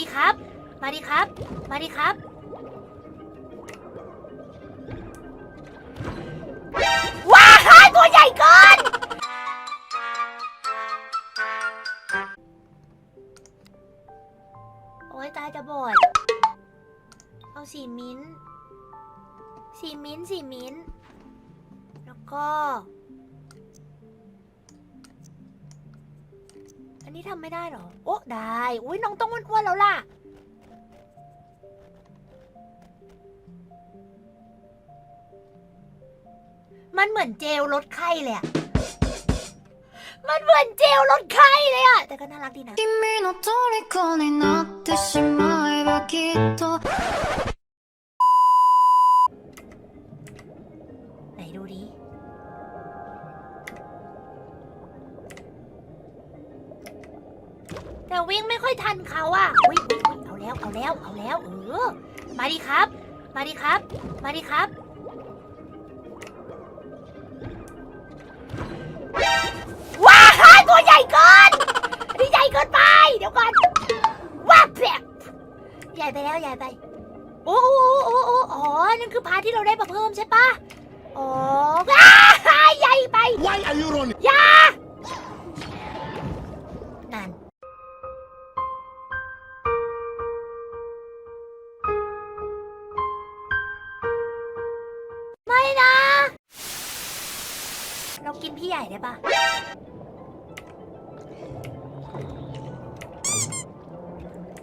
ดิครับ มาดิครับ มาดิครับ ว้ายตัวใหญ่เกิน โอ้ยตาจะบอด เอาสีมิ้น สีมิ้นสีมิ้น แล้วก็ นนี้ทำไม่ได้เหรอ โอ้ได้ อุ้ยน้องต้องอ้วนๆแล้วล่ะ มันเหมือนเจลลดไข้เลยอะมันเหมือนเจลลดไข้เลยอะแต่ก็น่ารักดีนะ 君の虜になってしまえばきっと แต่วิ่งไม่ค่อยทันเขาอะวิ่งวิ่งวิ่งเอาแล้วเอาแล้วเอาแล้วเออมาดิครับ มาดิครับ มาดิครับ ว้ายตัวใหญ่เกินนี่ใหญ่เกินไป เดี๋ยวก่อนว้าแบบใหญ่ไปแล้วใหญ่ไปโอ้โอ้โอ้โอ้อ๋อนั่นคือพาที่เราได้มาเพิ่มใช่ปะอ๋อว้ายใหญ่ ไม่นะ เรากินพี่ใหญ่ได้ปะ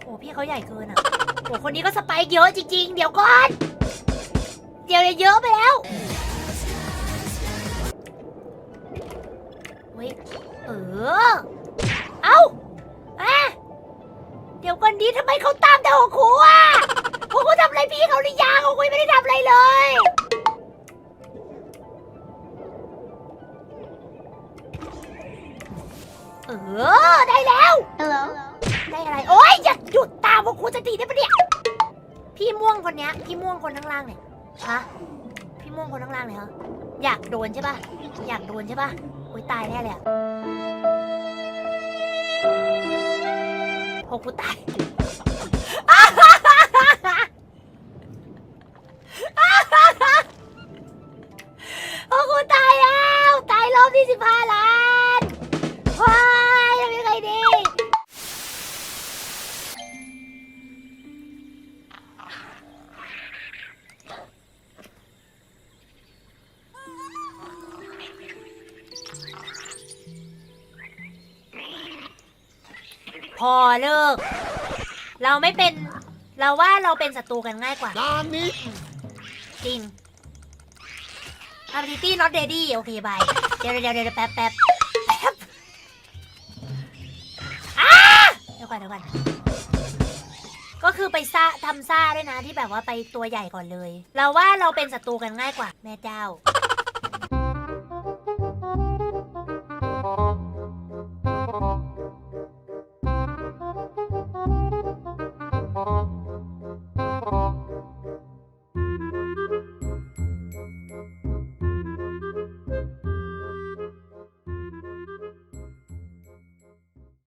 โอ้พี่เขาใหญ่เกินอะโอ้คนนี้ก็สไปค์เยอะจริง ๆ เดี๋ยวก่อน เดี๋ยวเยอะไปแล้วเฮ้ยเออ เอ้าอะเดี๋ยวก่อนดีทำไมเขาตามแต่หัวครูอะหัวครูทำอะไรพี่เขาหรือยังหัวครูยังไม่ได้ทำอะไรเลย ออได้แล้ว Hello ได้อะไร โอ๊ยอย่าหยุดตามพวกครูสักทีได้ปะเนี่ยพี่ม่วงคนเนี้ยพี่ม่วงคนข้างล่างเนี่ยฮะพี่ม่วงคนข้างล่างเนี่ยเหรออยากโดนใช่ปะอยากโดนใช่ปะโอ๊ยตายแน่เลยอะโอ้กูตาย พอเลิก เราไม่เป็น เราว่าเราเป็นศัตรูกันง่ายกว่า Nani? จริง ability not ready โอเคบาย เดี๋ยวเดี๋ยวเดี๋ยวแป๊บแป๊บแป๊บอ้าเดี๋ยวก่อนเดี๋ยวก่อน ก็คือไปซ่าทำซ่าด้วยนะที่แบบว่าไปตัวใหญ่ก่อนเลย เราว่าเราเป็นศัตรูกันง่ายกว่า แม่เจ้า